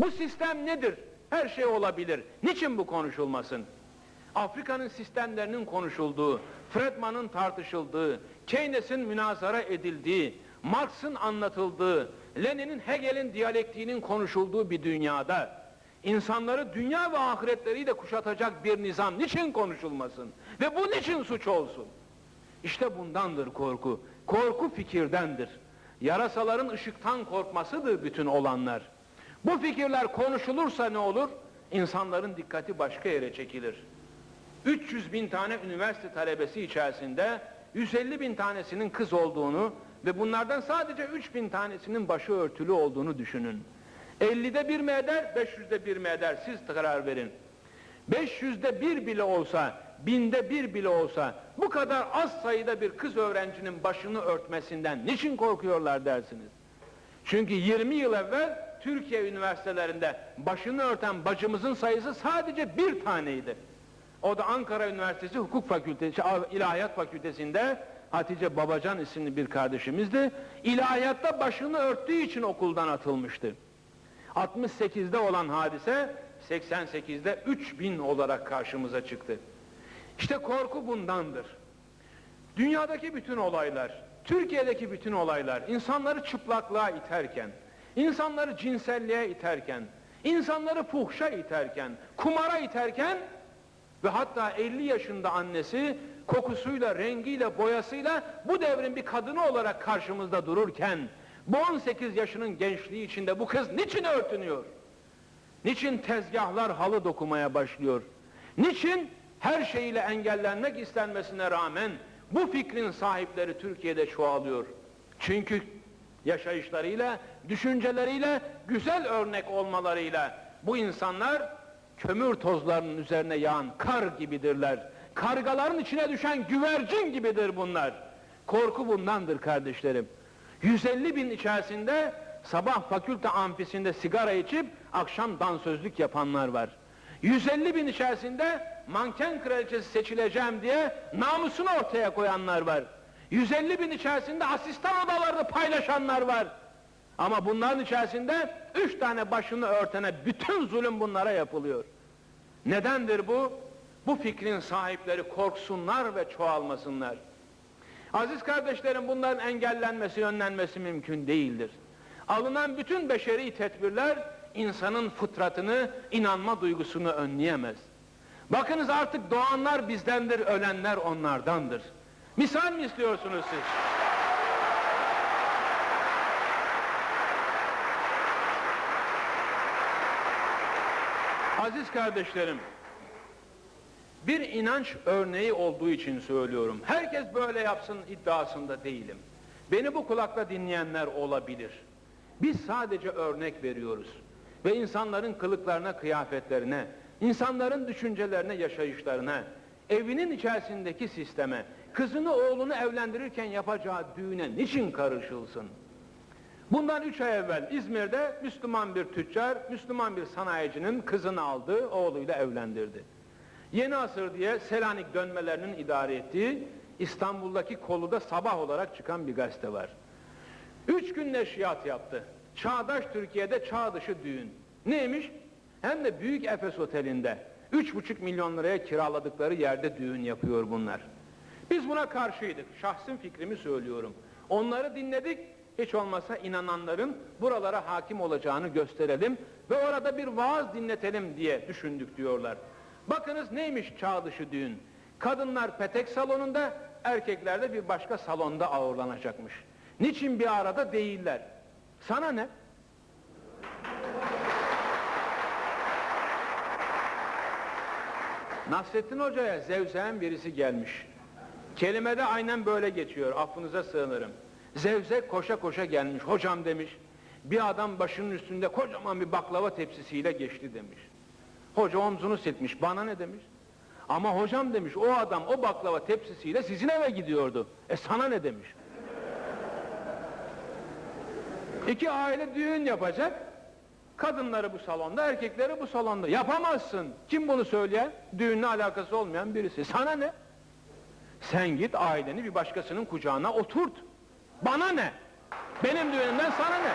Bu sistem nedir? Her şey olabilir. Niçin bu konuşulmasın? Afrika'nın sistemlerinin konuşulduğu, Friedman'ın tartışıldığı, Keynes'in münazara edildiği, Marx'ın anlatıldığı, Lenin'in Hegel'in diyalektiğinin konuşulduğu bir dünyada insanları dünya ve ahiretleriyle kuşatacak bir nizam niçin konuşulmasın? Ve bu niçin suç olsun? İşte bundandır korku. Korku fikirdendir. Yarasaların ışıktan korkmasıdır bütün olanlar. Bu fikirler konuşulursa ne olur? İnsanların dikkati başka yere çekilir. 300 bin tane üniversite talebesi içerisinde 150 bin tanesinin kız olduğunu ve bunlardan sadece 3 bin tanesinin başı örtülü olduğunu düşünün. 50'de bir mi eder, 500'de bir mi eder? Siz karar verin. 500'de bir bile olsa, binde bir bile olsa bu kadar az sayıda bir kız öğrencinin başını örtmesinden niçin korkuyorlar dersiniz? Çünkü 20 yıl evvel Türkiye üniversitelerinde başını örten bacımızın sayısı sadece bir taneydi. O da Ankara Üniversitesi Hukuk Fakültesi, İlahiyat Fakültesi'nde Hatice Babacan isimli bir kardeşimizdi. İlahiyatta başını örttüğü için okuldan atılmıştı. 68'de olan hadise 88'de 3000 olarak karşımıza çıktı. İşte korku bundandır. Dünyadaki bütün olaylar, Türkiye'deki bütün olaylar insanları çıplaklığa iterken, insanları cinselliğe iterken, insanları fuhşa iterken, kumara iterken ve hatta 50 yaşında annesi kokusuyla, rengiyle, boyasıyla bu devrin bir kadını olarak karşımızda dururken bu 18 yaşının gençliği içinde bu kız niçin örtünüyor? Niçin tezgahlar halı dokumaya başlıyor? Niçin her şeyiyle engellenmek istenmesine rağmen bu fikrin sahipleri Türkiye'de çoğalıyor? Çünkü yaşayışlarıyla, düşünceleriyle, güzel örnek olmalarıyla bu insanlar kömür tozlarının üzerine yağan kar gibidirler. Kargaların içine düşen güvercin gibidir bunlar. Korku bundandır kardeşlerim. 150 bin içerisinde sabah fakülte amfisinde sigara içip akşam dansözlük yapanlar var. 150 bin içerisinde manken kraliçesi seçileceğim diye namusunu ortaya koyanlar var. 150 bin içerisinde asistan odalarını paylaşanlar var. Ama bunların içerisinde üç tane başını örtene bütün zulüm bunlara yapılıyor. Nedendir bu? Bu fikrin sahipleri korksunlar ve çoğalmasınlar. Aziz kardeşlerim bunların engellenmesi, önlenmesi mümkün değildir. Alınan bütün beşeri tedbirler insanın fıtratını, inanma duygusunu önleyemez. Bakınız artık doğanlar bizdendir, ölenler onlardandır. Misal mi istiyorsunuz siz? Aziz kardeşlerim, bir inanç örneği olduğu için söylüyorum. Herkes böyle yapsın iddiasında değilim. Beni bu kulakla dinleyenler olabilir. Biz sadece örnek veriyoruz. Ve insanların kılıklarına, kıyafetlerine, insanların düşüncelerine, yaşayışlarına, evinin içerisindeki sisteme, kızını oğlunu evlendirirken yapacağı düğüne niçin karışılsın? Bundan üç ay evvel İzmir'de Müslüman bir tüccar, Müslüman bir sanayicinin kızını aldı, oğluyla evlendirdi. Yeni Asır diye Selanik dönmelerinin idare ettiği İstanbul'daki koluda sabah olarak çıkan bir gazete var. Üç gün neşriyat yaptı. Çağdaş Türkiye'de çağ dışı düğün. Neymiş? Hem de Büyük Efes Oteli'nde. Üç buçuk milyon liraya kiraladıkları yerde düğün yapıyor bunlar. Biz buna karşıydık. Şahsım fikrimi söylüyorum. Onları dinledik. Hiç olmazsa inananların buralara hakim olacağını gösterelim ve orada bir vaaz dinletelim diye düşündük diyorlar. Bakınız neymiş çağ dışı düğün? Kadınlar petek salonunda, erkekler de bir başka salonda ağırlanacakmış. Niçin bir arada değiller? Sana ne? Nasrettin Hoca'ya zevzeğen birisi gelmiş. Kelimede aynen böyle geçiyor, affınıza sığınırım. Zevzek koşa koşa gelmiş, hocam demiş. Bir adam başının üstünde kocaman bir baklava tepsisiyle geçti demiş. Hoca omzunu silkmiş, bana ne demiş? Ama hocam demiş, o adam o baklava tepsisiyle sizin eve gidiyordu. E sana ne demiş? İki aile düğün yapacak. Kadınları bu salonda, erkekleri bu salonda. Yapamazsın. Kim bunu söyleyen? Düğünle alakası olmayan birisi. Sana ne? Sen git aileni bir başkasının kucağına oturt. Bana ne? Benim düğünümden sana ne?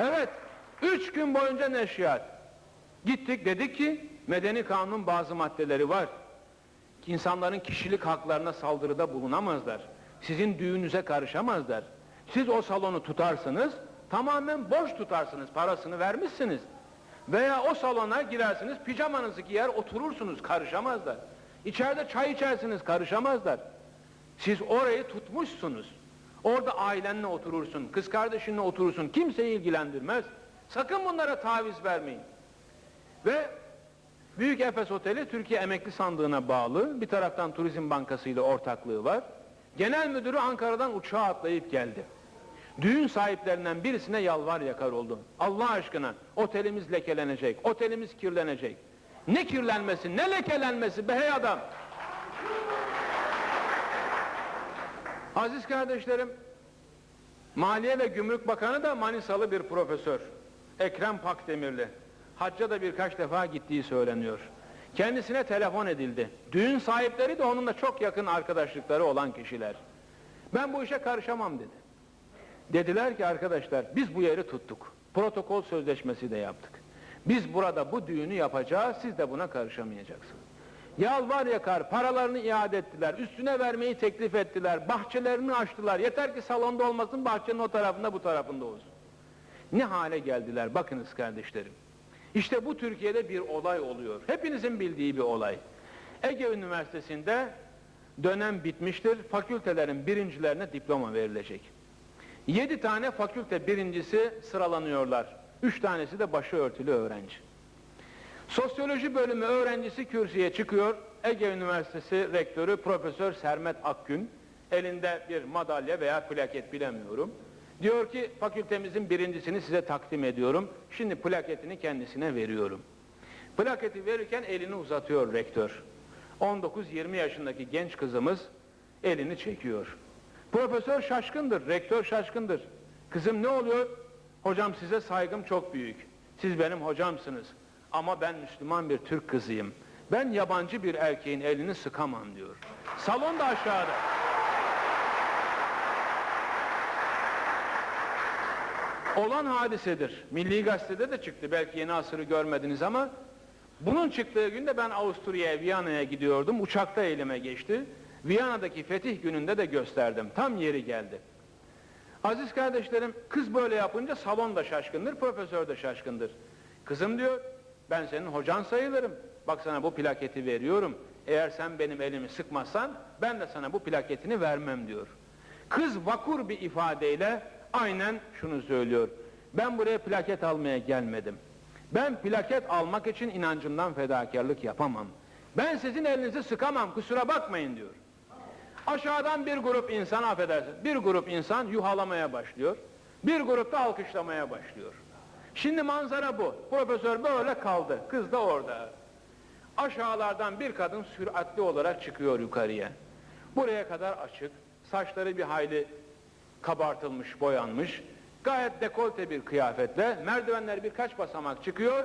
Evet, üç gün boyunca neşriyat. Gittik dedik ki, medeni kanunun bazı maddeleri var. İnsanların kişilik haklarına saldırıda bulunamazlar. Sizin düğünüze karışamazlar. Siz o salonu tutarsınız, tamamen boş tutarsınız, parasını vermişsiniz. Veya o salona girersiniz, pijamanızı giyer, oturursunuz, karışamazlar. İçeride çay içersiniz, karışamazlar. Siz orayı tutmuşsunuz. Orada ailenle oturursun, kız kardeşinle oturursun, kimseyi ilgilendirmez. Sakın bunlara taviz vermeyin. Ve Büyük Efes Oteli Türkiye Emekli Sandığı'na bağlı. Bir taraftan Turizm Bankası ile ortaklığı var. Genel müdürü Ankara'dan uçağa atlayıp geldi. Düğün sahiplerinden birisine yalvar yakar oldu. Allah aşkına otelimiz lekelenecek, otelimiz kirlenecek. Ne kirlenmesi, ne lekelenmesi be hey adam. Aziz kardeşlerim, Maliye ve Gümrük Bakanı da Manisalı bir profesör. Ekrem Pakdemirli. Hacca da birkaç defa gittiği söyleniyor. Kendisine telefon edildi. Düğün sahipleri de onunla çok yakın arkadaşlıkları olan kişiler. Ben bu işe karışamam dedi. Dediler ki arkadaşlar biz bu yeri tuttuk. Protokol sözleşmesi de yaptık. Biz burada bu düğünü yapacağız, siz de buna karışamayacaksınız. Yalvar yakar, paralarını iade ettiler, üstüne vermeyi teklif ettiler, bahçelerini açtılar. Yeter ki salonda olmasın, bahçenin o tarafında bu tarafında olsun. Ne hale geldiler bakınız kardeşlerim. İşte bu Türkiye'de bir olay oluyor. Hepinizin bildiği bir olay. Ege Üniversitesi'nde dönem bitmiştir. Fakültelerin birincilerine diploma verilecek. Yedi tane fakülte birincisi sıralanıyorlar. Üç tanesi de başı örtülü öğrenci. Sosyoloji bölümü öğrencisi kürsüye çıkıyor. Ege Üniversitesi rektörü Profesör Sermet Akgün elinde bir madalya veya plaket bilemiyorum. Diyor ki fakültemizin birincisini size takdim ediyorum. Şimdi plaketini kendisine veriyorum. Plaketi verirken elini uzatıyor rektör. 19-20 yaşındaki genç kızımız elini çekiyor. Profesör şaşkındır, rektör şaşkındır. Kızım ne oluyor? Hocam size saygım çok büyük. Siz benim hocamsınız. Ama ben Müslüman bir Türk kızıyım. Ben yabancı bir erkeğin elini sıkamam diyor. Salon da aşağıda. Olan hadisedir. Milli Gazete'de de çıktı. Belki yeni asırı görmediniz ama bunun çıktığı günde ben Avusturya'ya, Viyana'ya gidiyordum. Uçakta elime geçti. Viyana'daki fetih gününde de gösterdim. Tam yeri geldi. Aziz kardeşlerim, kız böyle yapınca salon da şaşkındır, profesör de şaşkındır. Kızım diyor, ben senin hocan sayılırım. Bak sana bu plaketi veriyorum. Eğer sen benim elimi sıkmazsan, ben de sana bu plaketini vermem diyor. Kız vakur bir ifadeyle aynen şunu söylüyor. Ben buraya plaket almaya gelmedim. Ben plaket almak için inancımdan fedakarlık yapamam. Ben sizin elinizi sıkamam, kusura bakmayın diyor. Aşağıdan bir grup insan affedersin, bir grup insan yuhalamaya başlıyor. Bir grup da alkışlamaya başlıyor. Şimdi manzara bu. Profesör böyle kaldı. Kız da orada. Aşağılardan bir kadın süratli olarak çıkıyor yukarıya. Buraya kadar açık. Saçları bir hayli kabartılmış, boyanmış. Gayet dekolte bir kıyafetle merdivenler birkaç basamak çıkıyor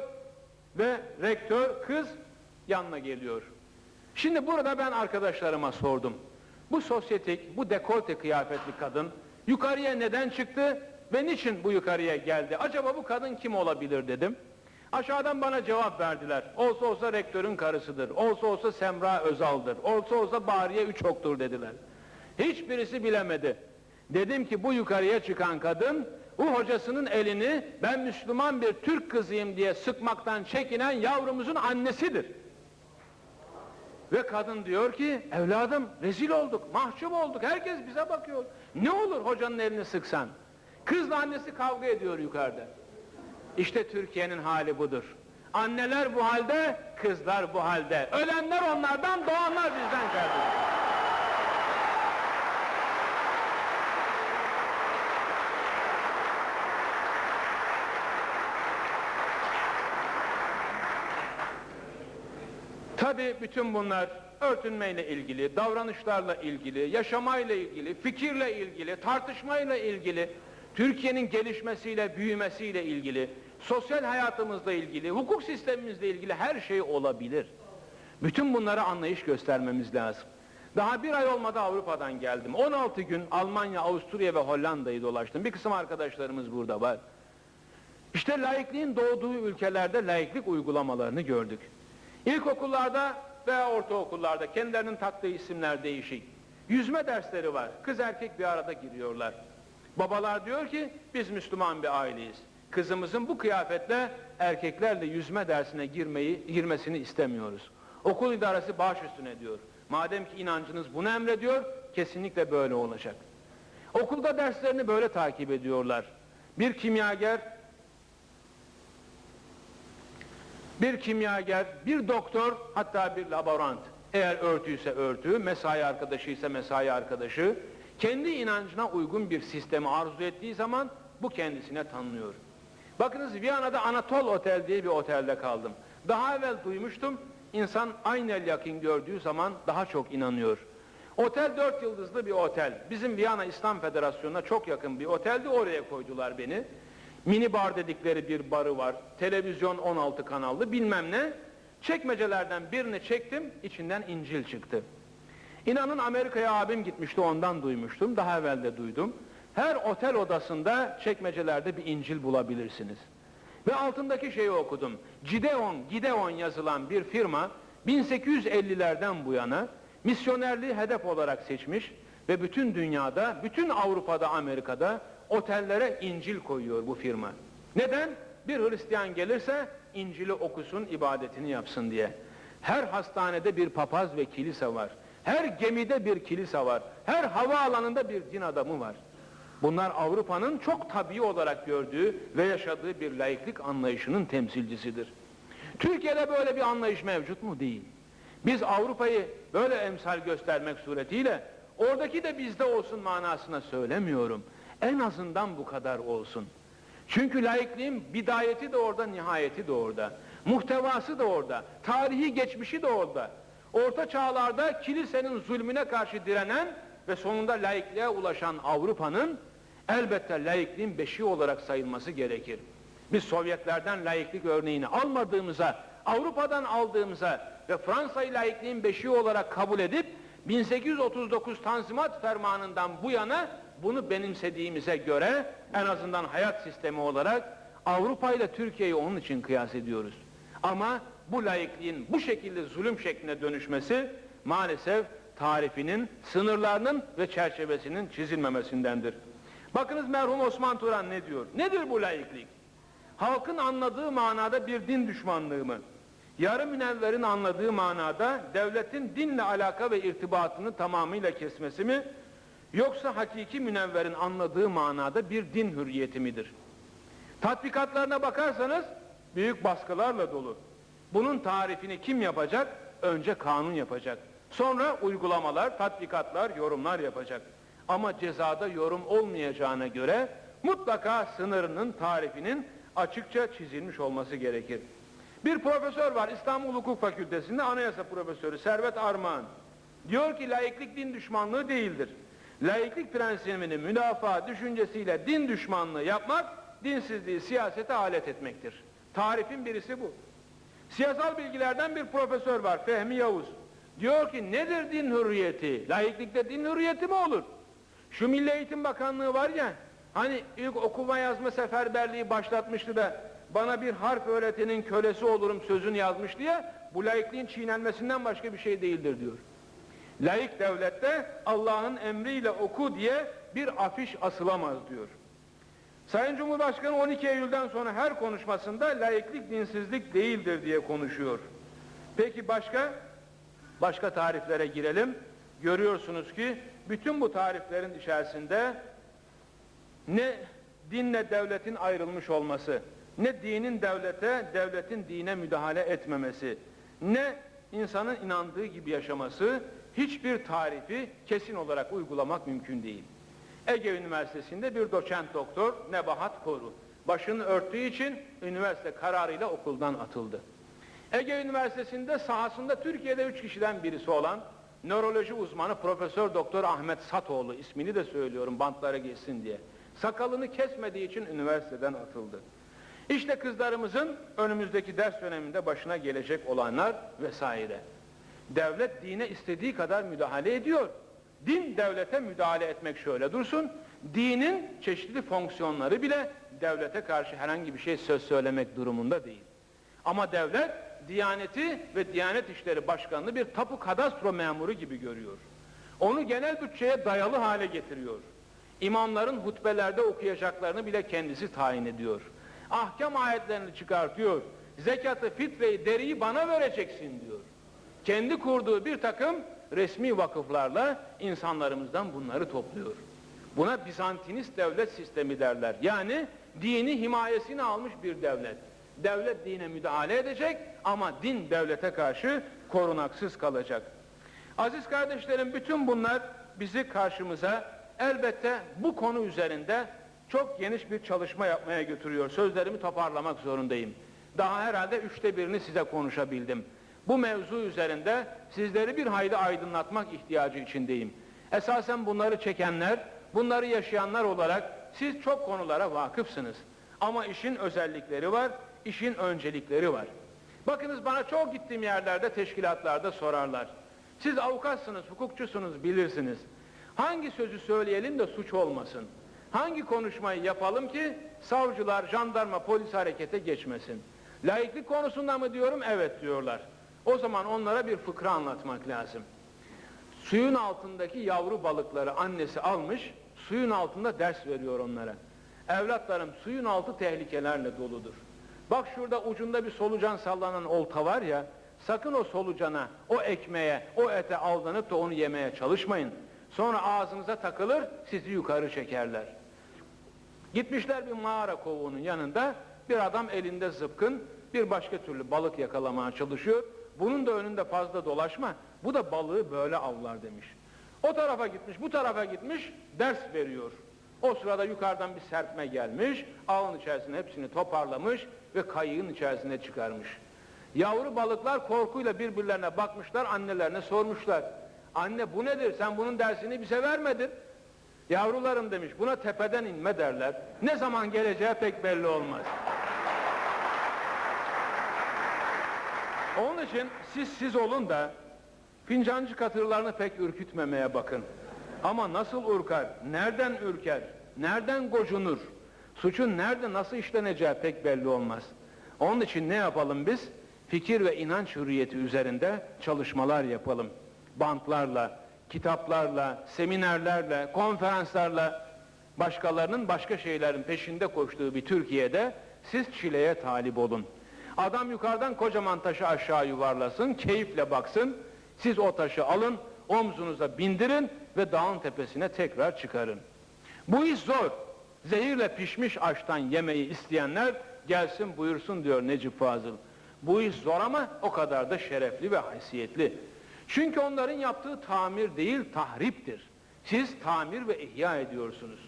ve rektör kız yanına geliyor. Şimdi burada ben arkadaşlarıma sordum. Bu sosyetik, bu dekolte kıyafetli kadın yukarıya neden çıktı ve niçin bu yukarıya geldi? Acaba bu kadın kim olabilir dedim. Aşağıdan bana cevap verdiler. Olsa olsa rektörün karısıdır. Olsa olsa Semra Özal'dır. Olsa olsa Bariye Üçok'tur dediler. Hiçbirisi bilemedi. Dedim ki bu yukarıya çıkan kadın bu hocasının elini ben Müslüman bir Türk kızıyım diye sıkmaktan çekinen yavrumuzun annesidir. Ve kadın diyor ki evladım rezil olduk, mahcup olduk, herkes bize bakıyor. Ne olur hocanın elini sıksan? Kızla annesi kavga ediyor yukarıda. İşte Türkiye'nin hali budur. Anneler bu halde, kızlar bu halde. Ölenler onlardan, doğanlar bizden kardeşim. Tabii bütün bunlar örtünmeyle ilgili, davranışlarla ilgili, yaşamayla ilgili, fikirle ilgili, tartışmayla ilgili, Türkiye'nin gelişmesiyle, büyümesiyle ilgili, sosyal hayatımızla ilgili, hukuk sistemimizle ilgili her şey olabilir. Bütün bunlara anlayış göstermemiz lazım. Daha bir ay olmadı Avrupa'dan geldim. 16 gün Almanya, Avusturya ve Hollanda'yı dolaştım. Bir kısım arkadaşlarımız burada var. İşte laikliğin doğduğu ülkelerde laiklik uygulamalarını gördük. İlkokullarda veya ortaokullarda kendilerinin taktığı isimler değişik. Yüzme dersleri var. Kız erkek bir arada giriyorlar. Babalar diyor ki biz Müslüman bir aileyiz. Kızımızın bu kıyafetle erkeklerle yüzme dersine girmeyi girmesini istemiyoruz. Okul idaresi baş üstüne diyor. Madem ki inancınız bunu emrediyor, kesinlikle böyle olacak. Okulda derslerini böyle takip ediyorlar. Bir kimyager, bir kimyager, bir doktor, hatta bir laborant. Eğer örtüyse örtü, mesai arkadaşı ise mesai arkadaşı, kendi inancına uygun bir sistemi arzu ettiği zaman bu kendisine tanınıyor. Bakınız Viyana'da Anatol Otel diye bir otelde kaldım. Daha evvel duymuştum, insan aynel yakın gördüğü zaman daha çok inanıyor. Otel dört yıldızlı bir otel. Bizim Viyana İslam Federasyonu'na çok yakın bir oteldi, oraya koydular beni. Mini bar dedikleri bir barı var, televizyon 16 kanallı bilmem ne. Çekmecelerden birini çektim, içinden İncil çıktı. İnanın Amerika'ya abim gitmişti, ondan duymuştum, daha evvel de duydum. Her otel odasında çekmecelerde bir İncil bulabilirsiniz. Ve altındaki şeyi okudum. Gideon, Gideon yazılan bir firma 1850'lerden bu yana misyonerliği hedef olarak seçmiş ve bütün dünyada, bütün Avrupa'da, Amerika'da otellere İncil koyuyor bu firma. Neden? Bir Hristiyan gelirse İncil'i okusun, ibadetini yapsın diye. Her hastanede bir papaz ve kilise var. Her gemide bir kilise var. Her havaalanında bir din adamı var. Bunlar Avrupa'nın çok tabii olarak gördüğü ve yaşadığı bir laiklik anlayışının temsilcisidir. Türkiye'de böyle bir anlayış mevcut mu? Değil. Biz Avrupa'yı böyle emsal göstermek suretiyle oradaki de bizde olsun manasına söylemiyorum. En azından bu kadar olsun. Çünkü laikliğin bidayeti de orada, nihayeti de orada. Muhtevası da orada. Tarihi geçmişi de orada. Orta çağlarda kilisenin zulmüne karşı direnen ve sonunda laikliğe ulaşan Avrupa'nın elbette laikliğin beşiği olarak sayılması gerekir. Biz Sovyetlerden laiklik örneğini almadığımıza, Avrupa'dan aldığımıza ve Fransa'yı laikliğin beşiği olarak kabul edip 1839 Tanzimat Fermanı'ndan bu yana bunu benimsediğimize göre en azından hayat sistemi olarak Avrupa ile Türkiye'yi onun için kıyas ediyoruz. Ama bu laikliğin bu şekilde zulüm şekline dönüşmesi maalesef tarifinin, sınırlarının ve çerçevesinin çizilmemesindendir. Bakınız merhum Osman Turan ne diyor? Nedir bu laiklik? Halkın anladığı manada bir din düşmanlığı mı? Yarı münevverin anladığı manada devletin dinle alaka ve irtibatını tamamıyla kesmesi mi? Yoksa hakiki münevverin anladığı manada bir din hürriyeti midir? Tatbikatlarına bakarsanız büyük baskılarla dolu. Bunun tarifini kim yapacak? Önce kanun yapacak. Sonra uygulamalar, tatbikatlar, yorumlar yapacak. Ama cezada yorum olmayacağına göre mutlaka sınırının tarifinin açıkça çizilmiş olması gerekir. Bir profesör var İstanbul Hukuk Fakültesi'nde anayasa profesörü Servet Armağan. Diyor ki laiklik din düşmanlığı değildir. Laiklik prensibini müdafaa düşüncesiyle din düşmanlığı yapmak, dinsizliği siyasete alet etmektir. Tarifin birisi bu. Siyasal bilgilerden bir profesör var Fehmi Yavuz. Diyor ki nedir din hürriyeti? Laiklikte din hürriyeti mi olur? Şu Milli Eğitim Bakanlığı var ya, hani ilk okuma yazma seferberliği başlatmıştı da bana bir harf öğretinin kölesi olurum sözünü yazmıştı ya, bu laikliğin çiğnenmesinden başka bir şey değildir diyor. Laik devlette Allah'ın emriyle oku diye bir afiş asılamaz diyor. Sayın Cumhurbaşkanı 12 Eylül'den sonra her konuşmasında laiklik dinsizlik değildir diye konuşuyor. Peki başka? Başka tariflere girelim. Görüyorsunuz ki bütün bu tariflerin içerisinde ne dinle devletin ayrılmış olması, ne dinin devlete, devletin dine müdahale etmemesi, ne insanın inandığı gibi yaşaması hiçbir tarifi kesin olarak uygulamak mümkün değil. Ege Üniversitesi'nde bir doçent doktor Nebahat Koru başını örttüğü için üniversite kararıyla okuldan atıldı. Ege Üniversitesi'nde sahasında Türkiye'de üç kişiden birisi olan nöroloji uzmanı Profesör Doktor Ahmet Satoğlu ismini de söylüyorum bantlara geçsin diye. Sakalını kesmediği için üniversiteden atıldı. İşte kızlarımızın önümüzdeki ders döneminde başına gelecek olanlar vesaire. Devlet dine istediği kadar müdahale ediyor. din devlete müdahale etmek şöyle dursun. Dinin çeşitli fonksiyonları bile devlete karşı herhangi bir şey söz söylemek durumunda değil. Ama devlet Diyaneti ve Diyanet İşleri Başkanlığı bir tapu kadastro memuru gibi görüyor. Onu genel bütçeye dayalı hale getiriyor. İmamların hutbelerde okuyacaklarını bile kendisi tayin ediyor. Ahkam ayetlerini çıkartıyor. Zekatı, fitreyi, deriyi bana vereceksin diyor. Kendi kurduğu bir takım resmi vakıflarla insanlarımızdan bunları topluyor. Buna Bizantinist devlet sistemi derler. Yani dini himayesine almış bir devlet. Devlet dine müdahale edecek ama din devlete karşı korunaksız kalacak. Aziz kardeşlerim bütün bunlar bizi karşımıza elbette bu konu üzerinde çok geniş bir çalışma yapmaya götürüyor. Sözlerimi toparlamak zorundayım. Daha herhalde üçte birini size konuşabildim. Bu mevzu üzerinde sizleri bir hayli aydınlatmak ihtiyacı içindeyim. Esasen bunları çekenler, bunları yaşayanlar olarak siz çok konulara vakıfsınız. Ama işin özellikleri var, işin öncelikleri var. Bakınız bana çok gittiğim yerlerde, teşkilatlarda sorarlar. Siz avukatsınız, hukukçusunuz, bilirsiniz. Hangi sözü söyleyelim de suç olmasın? Hangi konuşmayı yapalım ki savcılar, jandarma, polis harekete geçmesin? Laiklik konusunda mı diyorum? Evet diyorlar. O zaman onlara bir fıkra anlatmak lazım. Suyun altındaki yavru balıkları annesi almış, suyun altında ders veriyor onlara. Evlatlarım suyun altı tehlikelerle doludur. Bak şurada ucunda bir solucan sallanan olta var ya, sakın o solucana, o ekmeğe, o ete aldanıp da onu yemeye çalışmayın. Sonra ağzınıza takılır, sizi yukarı çekerler. Gitmişler bir mağara kovuğunun yanında, bir adam elinde zıpkın, bir başka türlü balık yakalamaya çalışıyor. Bunun da önünde fazla dolaşma, bu da balığı böyle avlar demiş. O tarafa gitmiş, bu tarafa gitmiş, ders veriyor. O sırada yukarıdan bir serpme gelmiş, ağın içerisine hepsini toparlamış ve kayığın içerisine çıkarmış. Yavru balıklar korkuyla birbirlerine bakmışlar, annelerine sormuşlar. Anne bu nedir, sen bunun dersini bize vermedin. Yavrularım demiş, buna tepeden inme derler. Ne zaman geleceği pek belli olmaz. Onun için siz siz olun da fincancı katırlarını pek ürkütmemeye bakın. Ama nasıl ürker, nereden ürker, nereden gocunur, suçun nerede nasıl işleneceği pek belli olmaz. Onun için ne yapalım biz? Fikir ve inanç hürriyeti üzerinde çalışmalar yapalım. Bantlarla, kitaplarla, seminerlerle, konferanslarla, başkalarının başka şeylerin peşinde koştuğu bir Türkiye'de siz çileye talip olun. Adam yukarıdan kocaman taşı aşağı yuvarlasın, keyifle baksın. Siz o taşı alın, omzunuza bindirin ve dağın tepesine tekrar çıkarın. Bu iş zor. Zehirle pişmiş aştan yemeği isteyenler gelsin buyursun diyor Necip Fazıl. Bu iş zor ama o kadar da şerefli ve haysiyetli. Çünkü onların yaptığı tamir değil tahriptir. Siz tamir ve ihya ediyorsunuz.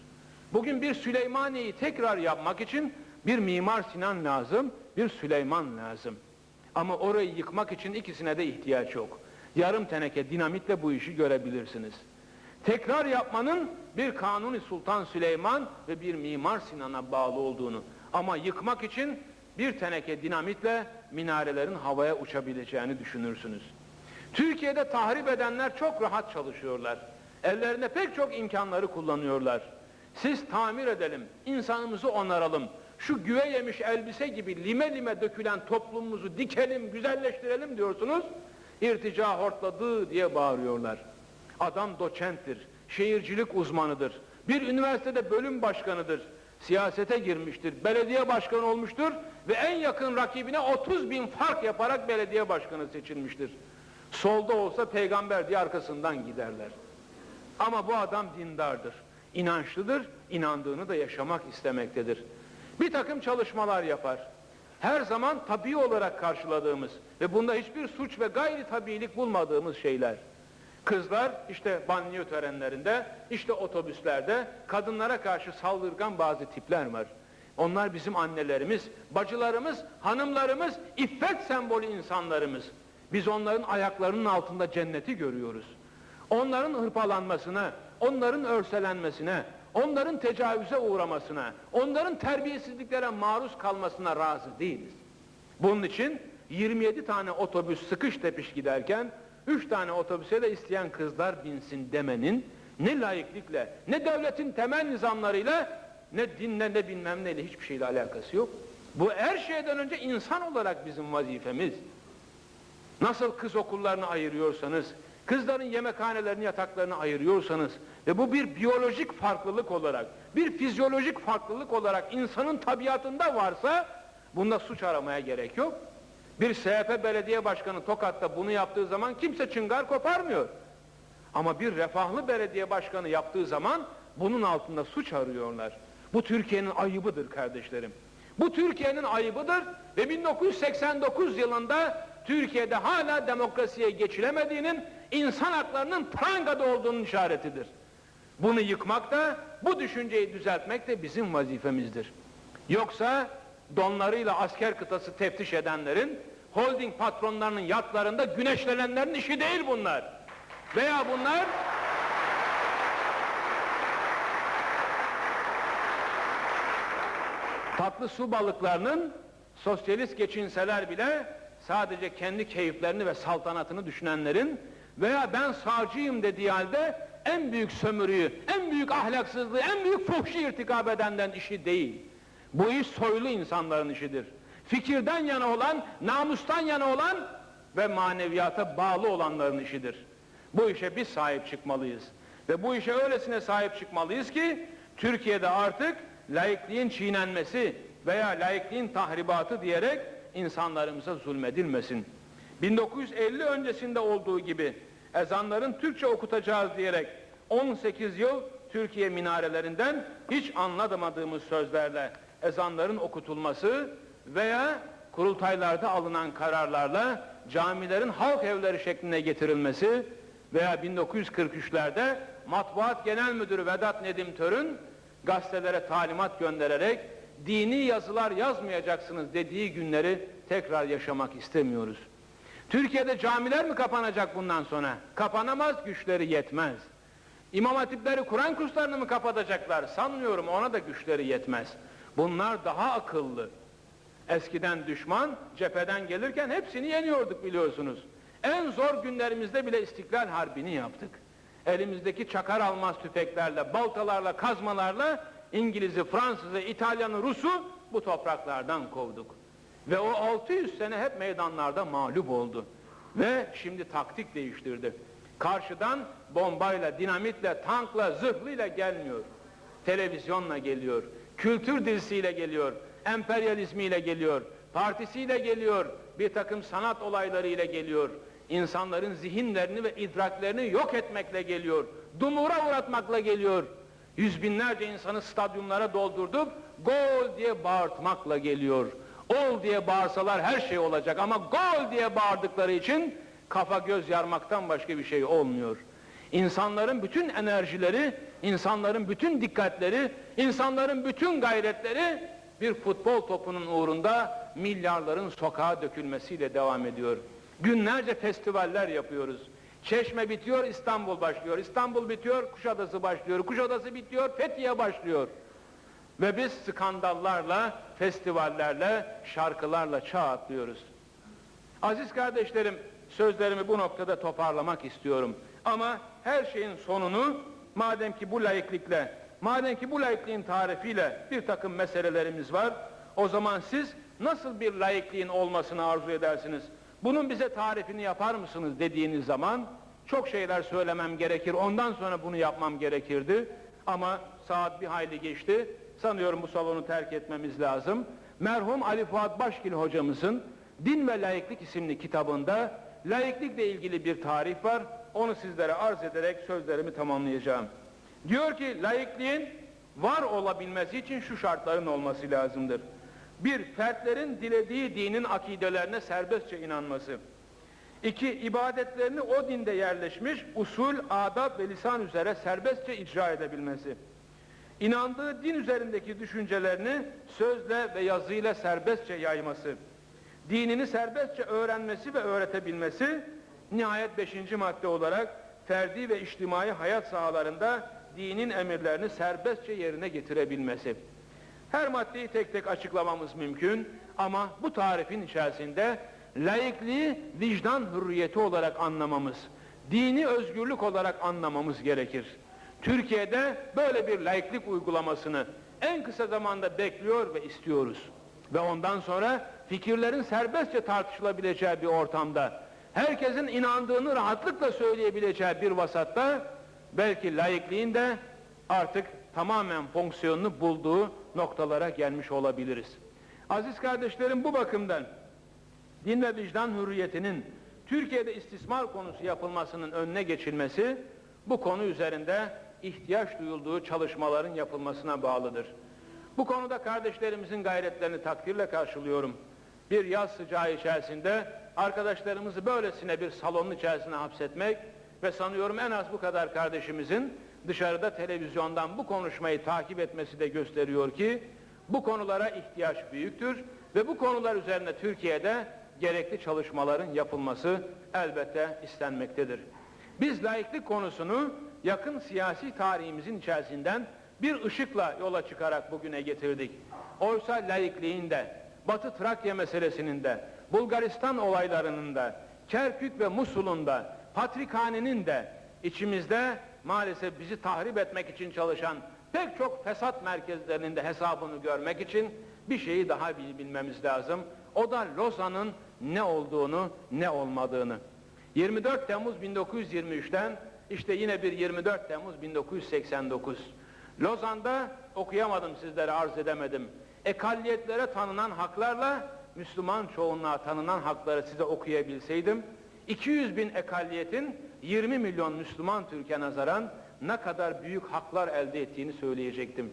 Bugün bir Süleymaniye'yi tekrar yapmak için bir Mimar Sinan lazım, bir Süleyman lazım. Ama orayı yıkmak için ikisine de ihtiyaç yok. Yarım teneke dinamitle bu işi görebilirsiniz. Tekrar yapmanın bir Kanuni Sultan Süleyman ve bir Mimar Sinan'a bağlı olduğunu ama yıkmak için bir teneke dinamitle minarelerin havaya uçabileceğini düşünürsünüz. Türkiye'de tahrip edenler çok rahat çalışıyorlar. Ellerinde pek çok imkanları kullanıyorlar. Siz tamir edelim, insanımızı onaralım. Şu güve yemiş elbise gibi lime lime dökülen toplumumuzu dikelim, güzelleştirelim diyorsunuz. İrtica hortladı diye bağırıyorlar. Adam doçenttir, şehircilik uzmanıdır. Bir üniversitede bölüm başkanıdır. Siyasete girmiştir, belediye başkanı olmuştur ve en yakın rakibine 30 bin fark yaparak belediye başkanı seçilmiştir. Solda olsa peygamber diye arkasından giderler. Ama bu adam dindardır, inançlıdır, inandığını da yaşamak istemektedir. Bir takım çalışmalar yapar. Her zaman tabii olarak karşıladığımız ve bunda hiçbir suç ve gayri tabiilik bulmadığımız şeyler. Kızlar işte banyo törenlerinde, işte otobüslerde kadınlara karşı saldırgan bazı tipler var. Onlar bizim annelerimiz, bacılarımız, hanımlarımız, iffet sembolü insanlarımız. Biz onların ayaklarının altında cenneti görüyoruz. Onların hırpalanmasına, onların örselenmesine, onların tecavüze uğramasına, onların terbiyesizliklere maruz kalmasına razı değiliz. Bunun için 27 tane otobüs sıkış tepiş giderken üç tane otobüse de isteyen kızlar binsin demenin ne layıklıkla, ne devletin temel nizamlarıyla, ne dinle, ne bilmem neyle hiçbir şeyle alakası yok. Bu her şeyden önce insan olarak bizim vazifemiz. Nasıl kız okullarını ayırıyorsanız, kızların yemekhanelerini, yataklarını ayırıyorsanız ve bu bir biyolojik farklılık olarak, bir fizyolojik farklılık olarak insanın tabiatında varsa bunda suç aramaya gerek yok. Bir SHP belediye başkanı Tokat'ta bunu yaptığı zaman kimse çıngar koparmıyor. Ama bir refahlı belediye başkanı yaptığı zaman bunun altında suç arıyorlar. Bu Türkiye'nin ayıbıdır kardeşlerim. Bu Türkiye'nin ayıbıdır ve 1989 yılında Türkiye'de hala demokrasiye geçilemediğinin, insan haklarının prangada olduğunun işaretidir. Bunu yıkmak da, bu düşünceyi düzeltmek de bizim vazifemizdir. Yoksa donlarıyla asker kıtası teftiş edenlerin, holding patronlarının yatlarında güneşlenenlerin işi değil bunlar. Veya bunlar tatlı su balıklarının sosyalist geçinseler bile sadece kendi keyiflerini ve saltanatını düşünenlerin veya ben sağcıyım dediği halde en büyük sömürüyü, en büyük ahlaksızlığı, en büyük fuhşu irtikap edenden işi değil. Bu iş soylu insanların işidir. Fikirden yana olan, namustan yana olan ve maneviyata bağlı olanların işidir. Bu işe biz sahip çıkmalıyız. Ve bu işe öylesine sahip çıkmalıyız ki Türkiye'de artık laikliğin çiğnenmesi veya laikliğin tahribatı diyerek insanlarımıza zulmedilmesin. 1950 öncesinde olduğu gibi ezanların Türkçe okutacağız diyerek 18 yıl Türkiye minarelerinden hiç anlamadığımız sözlerle ezanların okutulması veya kurultaylarda alınan kararlarla camilerin halk evleri şekline getirilmesi veya 1943'lerde Matbuat Genel Müdürü Vedat Nedim Tör'ün gazetelere talimat göndererek dini yazılar yazmayacaksınız dediği günleri tekrar yaşamak istemiyoruz. Türkiye'de camiler mi kapanacak bundan sonra? Kapanamaz, güçleri yetmez. İmam hatipleri Kur'an kurslarını mı kapatacaklar? Sanmıyorum ona da güçleri yetmez. Bunlar daha akıllı. Eskiden düşman cepheden gelirken hepsini yeniyorduk biliyorsunuz. En zor günlerimizde bile İstiklal Harbi'ni yaptık. Elimizdeki çakar almaz tüfeklerle, baltalarla, kazmalarla İngiliz'i, Fransız'ı, İtalyan'ı, Rus'u bu topraklardan kovduk. Ve o 600 sene hep meydanlarda mağlup oldu. Ve şimdi taktik değiştirdi. Karşıdan bombayla, dinamitle, tankla, zırhlıyla gelmiyor. Televizyonla geliyor. Kültür dizisiyle geliyor. Emperyalizmiyle geliyor. Partisiyle geliyor. Bir takım sanat olaylarıyla geliyor. İnsanların zihinlerini ve idraklerini yok etmekle geliyor. Dumura uğratmakla geliyor. Yüz binlerce insanı stadyumlara doldurdup gol diye bağırtmakla geliyor. Ol diye bağırsalar her şey olacak ama gol diye bağırdıkları için kafa göz yarmaktan başka bir şey olmuyor. İnsanların bütün enerjileri, insanların bütün dikkatleri, insanların bütün gayretleri bir futbol topunun uğrunda milyarların sokağa dökülmesiyle devam ediyor. Günlerce festivaller yapıyoruz. Çeşme bitiyor, İstanbul başlıyor. İstanbul bitiyor, Kuşadası başlıyor. Kuşadası bitiyor, Fethiye başlıyor. Ve biz skandallarla, festivallerle, şarkılarla çağ atlıyoruz. Aziz kardeşlerim, sözlerimi bu noktada toparlamak istiyorum. Ama her şeyin sonunu, madem ki bu layıklıkla, madem ki bu layıklığın tarifiyle bir takım meselelerimiz var, o zaman siz nasıl bir layıklığın olmasını arzu edersiniz? Bunun bize tarifini yapar mısınız dediğiniz zaman çok şeyler söylemem gerekir. Ondan sonra bunu yapmam gerekirdi. Ama saat bir hayli geçti. Sanıyorum bu salonu terk etmemiz lazım. Merhum Ali Fuat Başkil hocamızın Din ve Layıklık isimli kitabında layıklıkla ilgili bir tarif var. Onu sizlere arz ederek sözlerimi tamamlayacağım. Diyor ki layıklığın var olabilmesi için şu şartların olması lazımdır. Bir, fertlerin dilediği dinin akidelerine serbestçe inanması. İki, ibadetlerini o dinde yerleşmiş usul, adab ve lisan üzere serbestçe icra edebilmesi. İnandığı din üzerindeki düşüncelerini sözle ve yazıyla serbestçe yayması. Dinini serbestçe öğrenmesi ve öğretebilmesi. Nihayet beşinci madde olarak ferdi ve içtimai hayat sahalarında dinin emirlerini serbestçe yerine getirebilmesi. Her maddeyi tek tek açıklamamız mümkün ama bu tarifin içerisinde laikliği vicdan hürriyeti olarak anlamamız, dini özgürlük olarak anlamamız gerekir. Türkiye'de böyle bir laiklik uygulamasını en kısa zamanda bekliyor ve istiyoruz. Ve ondan sonra fikirlerin serbestçe tartışılabileceği bir ortamda, herkesin inandığını rahatlıkla söyleyebileceği bir vasatta, belki laikliğin de artık tamamen fonksiyonunu bulduğu noktalara gelmiş olabiliriz. Aziz kardeşlerim bu bakımdan din ve vicdan hürriyetinin Türkiye'de istismar konusu yapılmasının önüne geçilmesi bu konu üzerinde ihtiyaç duyulduğu çalışmaların yapılmasına bağlıdır. Bu konuda kardeşlerimizin gayretlerini takdirle karşılıyorum. Bir yaz sıcağı içerisinde arkadaşlarımızı böylesine bir salonun içerisine hapsetmek ve sanıyorum en az bu kadar kardeşimizin dışarıda televizyondan bu konuşmayı takip etmesi de gösteriyor ki bu konulara ihtiyaç büyüktür ve bu konular üzerine Türkiye'de gerekli çalışmaların yapılması elbette istenmektedir. Biz laiklik konusunu yakın siyasi tarihimizin içerisinden bir ışıkla yola çıkarak bugüne getirdik. Oysa laikliğin de, Batı Trakya meselesinin de, Bulgaristan olaylarının da, Kerkük ve Musul'un da, Patrikhane'nin de içimizde maalesef bizi tahrip etmek için çalışan pek çok fesat merkezlerinin de hesabını görmek için bir şeyi daha bil- bilmemiz lazım. O da Lozan'ın ne olduğunu, ne olmadığını. 24 Temmuz 1923'ten işte yine bir 24 Temmuz 1989. Lozan'da okuyamadım sizlere arz edemedim. Ekalliyetlere tanınan haklarla Müslüman çoğunluğa tanınan hakları size okuyabilseydim 200 bin ekalliyetin 20 milyon Müslüman Türkiye nazaran ne kadar büyük haklar elde ettiğini söyleyecektim.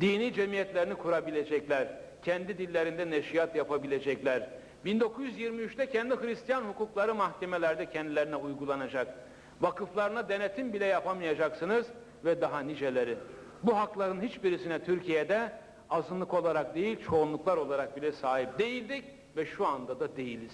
Dini cemiyetlerini kurabilecekler, kendi dillerinde neşriyat yapabilecekler. 1923'te kendi Hristiyan hukukları mahkemelerde kendilerine uygulanacak. Vakıflarına denetim bile yapamayacaksınız ve daha niceleri. Bu hakların hiçbirisine Türkiye'de azınlık olarak değil, çoğunluklar olarak bile sahip değildik ve şu anda da değiliz.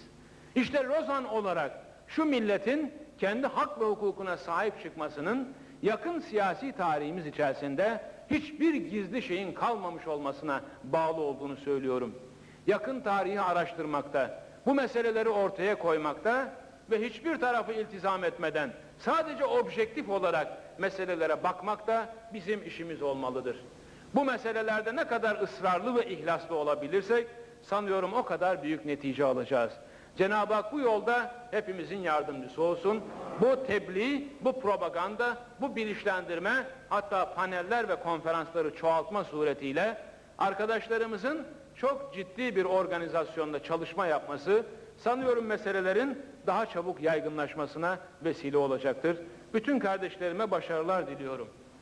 İşte Lozan olarak şu milletin kendi hak ve hukukuna sahip çıkmasının yakın siyasi tarihimiz içerisinde hiçbir gizli şeyin kalmamış olmasına bağlı olduğunu söylüyorum. Yakın tarihi araştırmakta, bu meseleleri ortaya koymakta ve hiçbir tarafı iltizam etmeden sadece objektif olarak meselelere bakmak da bizim işimiz olmalıdır. Bu meselelerde ne kadar ısrarlı ve ihlaslı olabilirsek sanıyorum o kadar büyük netice alacağız. Cenab-ı Hak bu yolda hepimizin yardımcısı olsun. Bu tebliğ, bu propaganda, bu bilinçlendirme hatta paneller ve konferansları çoğaltma suretiyle arkadaşlarımızın çok ciddi bir organizasyonda çalışma yapması sanıyorum meselelerin daha çabuk yaygınlaşmasına vesile olacaktır. Bütün kardeşlerime başarılar diliyorum.